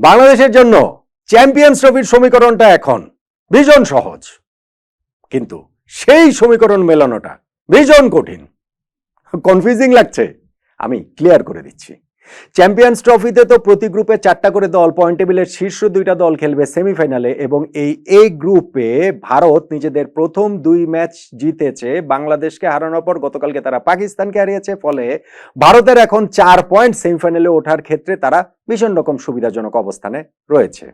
বাংলাদেশের জন্য চ্যাম্পিয়ন্স ট্রফির সমীকরণটা এখন ভীষণ সহজ। কিন্তু সেই সমীকরণ মেলানোটা ভীষণ কঠিন। কনফিউজিং লাগছে। আমি ক্লিয়ার করে দিচ্ছি। চ্যাম্পিয়ন্স ট্রফিতে তো প্রতি গ্রুপে চারটা করে দল পয়েন্ট টেবিলের শীর্ষ দুইটা দল খেলবে সেমিফাইনালে এবং এই এ গ্রুপে ভারত নিজেদের প্রথম দুই ম্যাচ জিতেছে। বাংলাদেশকে হারানোর পর গতকালকে তারা পাকিস্তানকে হারিয়েছে, ফলে ভারতের এখন চার পয়েন্ট সেমিফাইনালে ওঠার ক্ষেত্রে তারা ভীষণ রকম সুবিধাজনক অবস্থানে রয়েছে।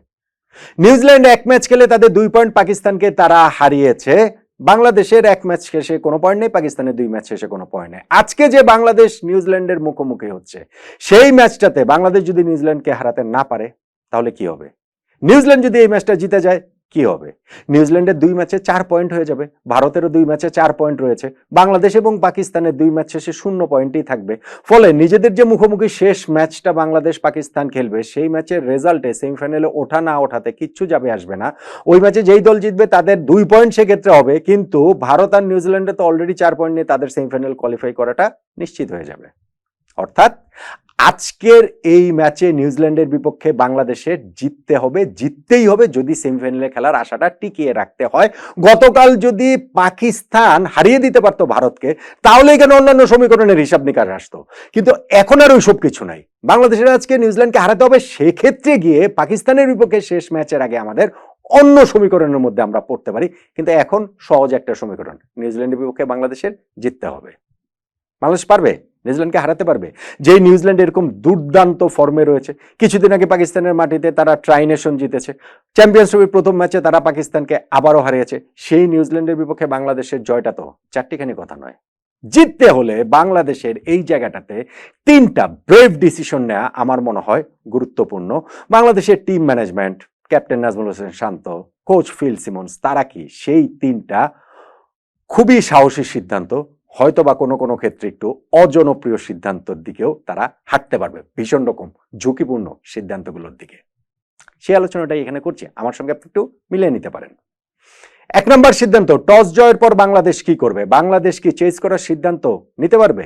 নিউজিল্যান্ড এক ম্যাচ খেলে তাদের দুই পয়েন্ট পাকিস্তানকে তারা হারিয়েছে। বাংলাদেশের এক ম্যাচ শেষে কোনো পয়েন্ট নেই, পাকিস্তানের দুই ম্যাচ শেষে কোনো পয়েন্ট নেই। আজকে যে বাংলাদেশ নিউজিল্যান্ডের মুখোমুখি হচ্ছে, সেই ম্যাচটাতে বাংলাদেশ যদি নিউজিল্যান্ডকে হারাতে না পারে, তাহলে কি হবে? নিউজিল্যান্ড যদি এই ম্যাচটা জিতে যায় কি হবে? নিউজিল্যান্ডের দুই ম্যাচে চার পয়েন্ট হয়ে যাবে, ভারতেরও দুই ম্যাচে চার পয়েন্ট রয়েছে, বাংলাদেশ এবং পাকিস্তানের দুই ম্যাচ শেষে শূন্য পয়েন্টই থাকবে। ফলে নিজেদের যে মুখোমুখি শেষ ম্যাচটা বাংলাদেশ পাকিস্তান খেলবে, সেই ম্যাচের রেজাল্টে সেমিফাইনালে ওঠা না ওঠাতে কিচ্ছু যাবে আসবে না। ওই ম্যাচে যেই দল জিতবে তাদের দুই পয়েন্ট সেক্ষেত্রে হবে, কিন্তু ভারত আর নিউজিল্যান্ডে তো অলরেডি চার পয়েন্ট নিয়ে তাদের সেমিফাইনাল কোয়ালিফাই করাটা নিশ্চিত হয়ে যাবে। অর্থাৎ আজকের এই ম্যাচে নিউজিল্যান্ডের বিপক্ষে বাংলাদেশের জিততে হবে, জিততেই হবে যদি সেমিফাইনালে খেলার আশাটা টিকিয়ে রাখতে হয়। গতকাল যদি পাকিস্তান হারিয়ে দিতে পারতো ভারতকে, তাহলে এখানে অন্যান্য সমীকরণের হিসাব নিকাশ আসতো। কিন্তু এখন আর ওইসব কিছু নাই। বাংলাদেশের আজকে নিউজিল্যান্ডকে হারাতে হবে, সেক্ষেত্রে গিয়ে পাকিস্তানের বিপক্ষে শেষ ম্যাচের আগে আমাদের অন্য সমীকরণের মধ্যে আমরা পড়তে পারি। কিন্তু এখন সহজ একটা সমীকরণ, নিউজিল্যান্ডের বিপক্ষে বাংলাদেশের জিততে হবে। বাংলাদেশ পারবে? নিউজিল্যান্ডকে হারাতে পারবে। যে নিউজিল্যান্ড এরকম দুর্দান্ত ফর্মে রয়েছে, কিছুদিন আগে পাকিস্তানের মাটিতে তারা ট্রাইনেশন জিতেছে। চ্যাম্পিয়ন্স ট্রফির প্রথম ম্যাচে তারা পাকিস্তানকে আবারও হারিয়েছে। সেই নিউজিল্যান্ডের বিপক্ষে বাংলাদেশের জয়টা তো চারটিখানি কথা নয়। জিততে হলে বাংলাদেশের এই জায়গাটাতে তিনটা ব্রেভ ডিসিশন নেওয়া আমার মনে হয় গুরুত্বপূর্ণ। বাংলাদেশের team management captain Najmul Hossain Shanto coach Phil Simmons, তারা কি সেই তিনটা খুবই সাহসী সিদ্ধান্ত হয়তো বা কোনো কোনো ক্ষেত্রে একটু অজনপ্রিয় সিদ্ধান্তর দিকেও তারা হাঁটতে পারবে, ভীষণ রকম ঝুঁকিপূর্ণ সিদ্ধান্তগুলোর দিকে। সেই আলোচনাটাই এখানে করছি, আমার সঙ্গে আপনি একটু মিলিয়ে নিতে পারেন। এক নম্বর সিদ্ধান্ত, টস জয়ের পর বাংলাদেশ কি করবে? বাংলাদেশ কি চেঞ্জ করার সিদ্ধান্ত নিতে পারবে?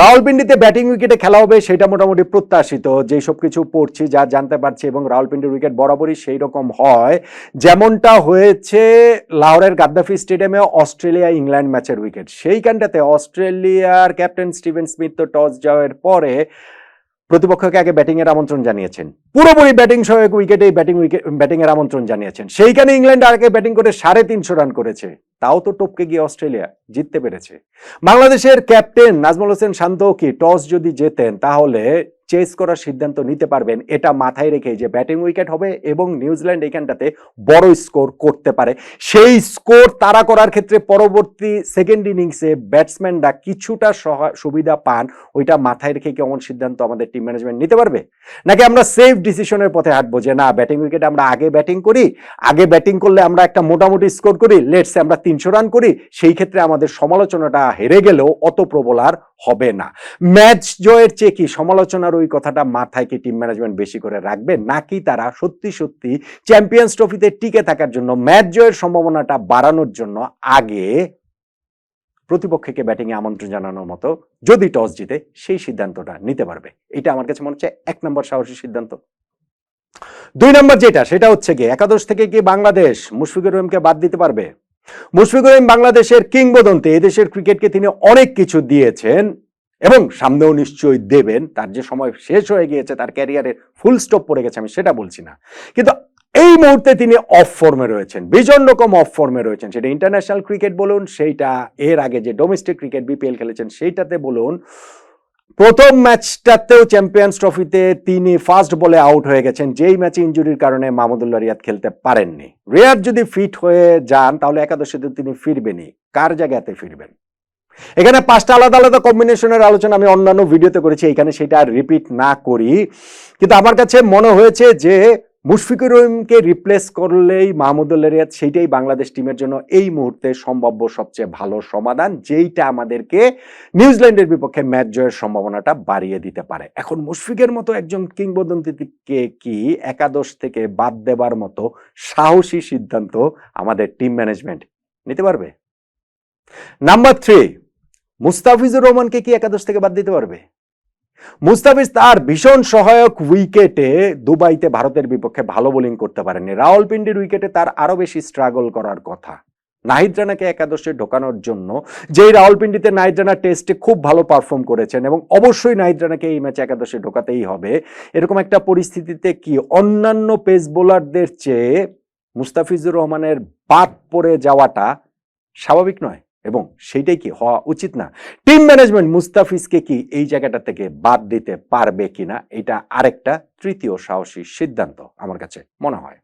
রাওয়ালপিন্ডিতে ব্যাটিং উইকেটে খেলা হবে, সেটা মোটামুটি প্রত্যাশিত। যেই সব কিছু পড়ছি, যা জানতে পারছি এবং রাওয়ালপিন্ডির উইকেট বরাবরই সেই রকম হয়, যেমনটা হয়েছে লাহোরের গাদ্দাফি স্টেডিয়ামে অস্ট্রেলিয়া ইংল্যান্ড ম্যাচের উইকেট। সেইখানটাতে অস্ট্রেলিয়ার ক্যাপ্টেন স্টিভেন স্মিথ তো টস যাওয়ার পরে প্রতিপক্ষকে আগে ব্যাটিং এর আমন্ত্রণ জানিয়েছেন। পুরোপুরি ব্যাটিং সহায়ক উইকেটে ব্যাটিং ব্যাটিং এর আমন্ত্রণ জানিয়েছেন। সেইখানে ইংল্যান্ড আগে ব্যাটিং করে সাড়ে তিনশো রান করেছে। তাও তো টপকে গিয়ে অস্ট্রেলিয়া জিততে পেরেছে। বাংলাদেশের ক্যাপ্টেন নাজমুল হোসেন শান্ত কি টস যদি জেতেন, তাহলে চেস করার সিদ্ধান্ত নিতে পারবেন। এটা মাথায় রেখে যে ব্যাটিং উইকেট হবে এবং নিউজিল্যান্ড এখানটাতে বড় স্কোর করতে পারে। সেই স্কোর তারা করার ক্ষেত্রে পরবর্তী সেকেন্ড ইনিংসে ব্যাটসম্যানরা কিছুটা সুবিধা পান। ওইটা মাথায় রেখে কেমন সিদ্ধান্ত আমাদের টিম ম্যানেজমেন্ট নিতে পারবে? নাকি আমরা সেফ ডিসিশনের পথে হাঁটবো যে না ব্যাটিং উইকেট আমরা আগে ব্যাটিং করি, আগে ব্যাটিং করলে আমরা একটা মোটামুটি স্কোর করি লেটসে আমরা তিনশো রান করি, সেই ক্ষেত্রে আমাদের সমালোচনাটা হেরে গেলেও অত প্রবল আর হবে না। ম্যাচ জয়ের চেয়ে কি সমালোচনার ওই কথাটা মাথায় কি টিম ম্যানেজমেন্ট বেশি করে রাখবে? নাকি তারা সত্যি সত্যি চ্যাম্পিয়ন্স ট্রফিতে টিকে থাকার জন্য, ম্যাচ জয়ের সম্ভাবনাটা বাড়ানোর জন্য আগে প্রতিপক্ষকে ব্যাটিংয়ে আমন্ত্রণ জানানোর মতো যদি টস জিতে, সেই সিদ্ধান্তটা নিতে পারবে। এটা আমার কাছে মনে হচ্ছে এক নম্বর সাহসী সিদ্ধান্ত। দুই নম্বর যেটা, সেটা হচ্ছে কি একাদশ থেকে কি বাংলাদেশ মুশফিকুর রহিমকে বাদ দিতে পারবে? মুশফিকুর রহিম বাংলাদেশের কিংবদন্তি এদেশের ক্রিকেটকে তিনি অনেক কিছু দিয়েছেন এবং সামনেও নিশ্চয়ই দেবেন। তার যে সময় শেষ হয়ে গিয়েছে, তার ক্যারিয়ারের ফুল স্টপ পড়ে গেছে, আমি সেটা বলছি না। কিন্তু এই মুহূর্তে তিনি অফ ফর্মে রয়েছেন, ভীষণ রকম অফ ফর্মে রয়েছেন। সেটা ইন্টারন্যাশনাল ক্রিকেট বলুন, সেইটা এর আগে যে ডোমেস্টিক ক্রিকেট বিপিএল খেলেছেন, সেইটাতে বলুন প্রথম ম্যাচটাতেও চ্যাম্পিয়ন্স ট্রফিতে তিনি ফার্স্ট বলে আউট হয়ে গেছেন। যেই ম্যাচে ইঞ্জুরির কারণে মাহমুদুল্লাহ রিয়াদ খেলতে পারেননি। রিয়াদ যদি ফিট হয়ে যান, তাহলে একাদশীতে তিনি ফিরবেনই। কার জায়গাতে ফিরবেন? এখানে পাঁচটা আলাদা আলাদা কম্বিনেশনের আলোচনা আমি অন্যান্য ভিডিওতে করেছি। এখানে সেটা রিপিট না করি। কিন্তু আমার কাছে মনে হয়েছে যে মুশফিকুর রহিমকে রিপ্লেস করলেই মাহমুদুল্লাহ রিয়াদ সেইটাই বাংলাদেশ টিমের জন্য এই মুহূর্তে সম্ভাব্য সবচেয়ে ভালো সমাধান, যেইটা আমাদেরকে নিউজিল্যান্ডের বিপক্ষে ম্যাচ জয়ের সম্ভাবনাটা বাড়িয়ে দিতে পারে। এখন মুশফিকের মতো একজন কিংবদন্তিকে কি একাদশ থেকে বাদ দেবার মতো সাহসী সিদ্ধান্ত আমাদের টিম ম্যানেজমেন্ট নিতে পারবে? নাম্বার থ্রি মুস্তাফিজুর রহমানকে কি একাদশ থেকে বাদ দিতে পারবে? মুস্তাফিজ তার ভীষণ সহায়ক উইকেটে দুবাইতে ভারতের বিপক্ষে ভালো বোলিং করতে পারেননি। রাওয়ালপিন্ডির উইকেটে তার আরও বেশি স্ট্রাগল করার কথা। নাহিদ রানাকে একাদশে ঢোকানোর জন্য যেই রাওয়ালপিন্ডিতে নাহিদ রানা টেস্টে খুব ভালো পারফর্ম করেছেন এবং অবশ্যই নাহিদ রানাকে এই ম্যাচে একাদশে ঢোকাতেই হবে, এরকম একটা পরিস্থিতিতে কি অন্যান্য পেস বোলারদের চেয়ে মুস্তাফিজুর রহমানের বাদ পড়ে যাওয়াটা স্বাভাবিক নয়? এবং সেইটাই কি হওয়া উচিত না? টিম ম্যানেজমেন্ট মুস্তাফিজকে কি এই জায়গাটা থেকে বাদ দিতে পারবে কিনা? এটা আরেকটা তৃতীয় সাহসী সিদ্ধান্ত আমার কাছে মনে হয়।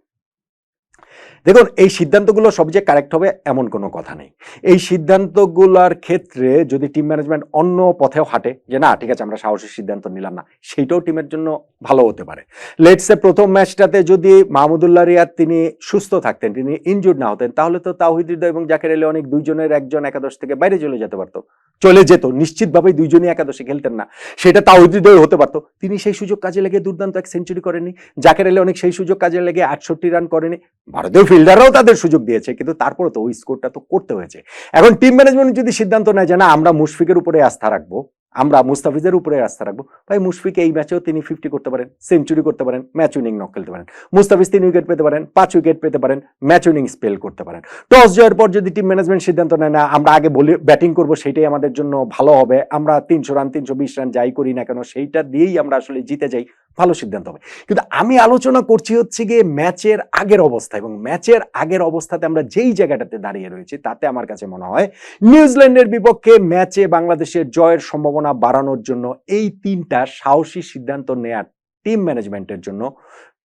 দেখুন, এই সিদ্ধান্তগুলো সবচেয়ে কারেক্ট হবে এমন কোনো কথা নেই। এই সিদ্ধান্তগুলোর ক্ষেত্রে যদি টিম ম্যানেজমেন্ট অন্য পথেও হাঁটে, যে না, ঠিক আছে, আমরা সাহসী সিদ্ধান্ত নিলাম না, সেইটাও টিমের জন্য ভালো হতে পারে। লেটসে প্রথম ম্যাচটাতে যদি মাহমুদুল্লাহ রিয়াদ তিনি সুস্থ থাকতেন, তিনি ইনজুর্ড না হতেন, তাহলে তো তাহিদ হৃদয় এবং জাকের আলী অনেক দুইজনের একজন একাদশ থেকে বাইরে চলে যেতে পারতো। চলে যেত, নিশ্চিতভাবেই দুইজনই একাদশে খেলতেন না। সেটা তাহিদ হৃদয় হতে পারতো। তিনি সেই সুযোগ কাজে লেগে দুর্দান্ত এক সেঞ্চুরি করেনি জাকের আলী অনেক সেই সুযোগ কাজে লেগে আটষট্টি রান করেনি। ভারতীয় ফিল্ডাররাও তাদের সুযোগ দিয়েছে, কিন্তু তারপরে তো ওই স্কোরটা তো করতে হয়েছে। এখন টিম ম্যানেজমেন্ট যদি সিদ্ধান্ত নেয় যে না, আমরা মুশফিকের উপরে আস্থা রাখব, আমরা মুস্তাফিজের উপরে আস্থা রাখব, ভাই মুশফিক এই ম্যাচেও তিনি ফিফটি করতে পারেন সেঞ্চুরি করতে পারেন ম্যাচ উইনিং নক খেলতে পারেন। মুস্তাফিজ তিন উইকেট পেতে পারেন, পাঁচ উইকেট পেতে পারেন ম্যাচ উইনিং স্পেল করতে পারেন। টস জয়ের পর যদি টিম ম্যানেজমেন্ট সিদ্ধান্ত নেয়, না, আমরা আগে বলি ব্যাটিং করব সেটাই আমাদের জন্য ভালো হবে, আমরা তিনশো রান তিনশো বিশ রান যাই করি না কেন, সেইটা দিয়েই আমরা আসলে জিতে যাই। ভালো সিদ্ধান্ত হবে। কিন্তু আমি আলোচনা করছি হচ্ছে গিয়ে ম্যাচের আগের অবস্থা এবং ম্যাচের আগের অবস্থাতে আমরা যেই জায়গাটাতে দাঁড়িয়ে রয়েছি তাতে আমার কাছে মনে হয় নিউজিল্যান্ডের বিপক্ষে ম্যাচে বাংলাদেশের জয়ের সম্ভাবনা বাড়ানোর জন্য এই তিনটা সাহসী সিদ্ধান্ত নেয়ার টিম ম্যানেজমেন্টের জন্য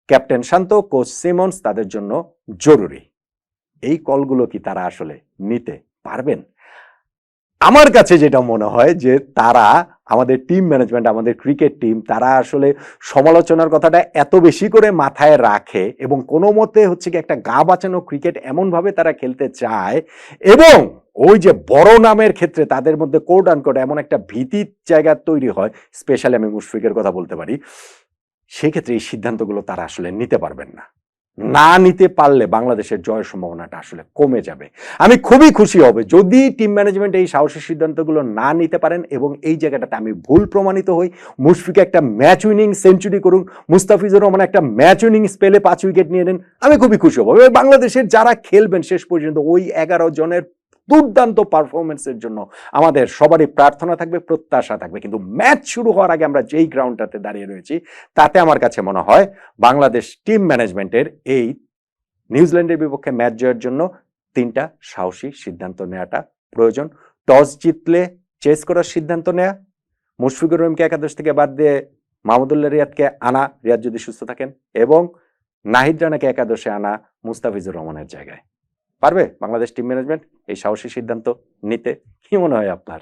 ক্যাপ্টেন শান্ত কোচ সিমন্স তাদের জন্য জরুরি। এই কলগুলো কি তারা আসলে নিতে পারবেন? আমার কাছে যেটা মনে হয় যে তারা, আমাদের টিম ম্যানেজমেন্ট আমাদের ক্রিকেট টিম তারা আসলে সমালোচনার কথাটা এত বেশি করে মাথায় রাখে এবং কোনো মতে হচ্ছে কি একটা গা বাঁচানো ক্রিকেট এমনভাবে তারা খেলতে চায় এবং ওই যে বড় নামের ক্ষেত্রে তাদের মধ্যে কোড আন কোড এমন একটা ভীতির জায়গা তৈরি হয় স্পেশালি আমি মুশফিকের কথা বলতে পারি, সেক্ষেত্রে এই সিদ্ধান্তগুলো তারা আসলে নিতে পারবেন না। না নিতে পারলে বাংলাদেশের জয়ের সম্ভাবনাটা আসলে কমে যাবে। আমি খুবই খুশি হবে যদি টিম ম্যানেজমেন্ট এই সাহসী সিদ্ধান্তগুলো না নিতে পারেন এবং এই জায়গাটাতে আমি ভুল প্রমাণিত হই মুশফিকে একটা ম্যাচ উইনিং সেঞ্চুরি করুন, মুস্তাফিজুর রহমান একটা ম্যাচ উইনিং স্পেলে পাঁচ উইকেট নিয়ে নেন, আমি খুবই খুশি হব। বাংলাদেশের যারা খেলবেন শেষ পর্যন্ত ওই এগারো জনের দুর্দান্ত পারফরমেন্সের জন্য আমাদের সবারই প্রার্থনা থাকবে, প্রত্যাশা থাকবে। কিন্তু ম্যাচ শুরু হওয়ার আগে আমরা যেই গ্রাউন্ডটাতে দাঁড়িয়ে রয়েছি, তাতে আমার কাছে মনে হয় বাংলাদেশ টিম ম্যানেজমেন্টের এই নিউজিল্যান্ডের বিপক্ষে ম্যাচ জয়ের জন্য তিনটা সাহসী সিদ্ধান্ত নেওয়াটা প্রয়োজন। টস জিতলে চেস করার সিদ্ধান্ত নেয়া, মুশফিকুর রহিমকে একাদশ থেকে বাদ দিয়ে মাহমুদুল্লাহ রিয়াদকে আনা, রিয়াদ যদি সুস্থ থাকেন, এবং নাহিদ রানাকে একাদশে আনা মুস্তাফিজুর রহমানের জায়গায়। পারবে? বাংলাদেশ টিম ম্যানেজমেন্ট এই সাহসী সিদ্ধান্ত নিতে। কি মনে হয় আপনার?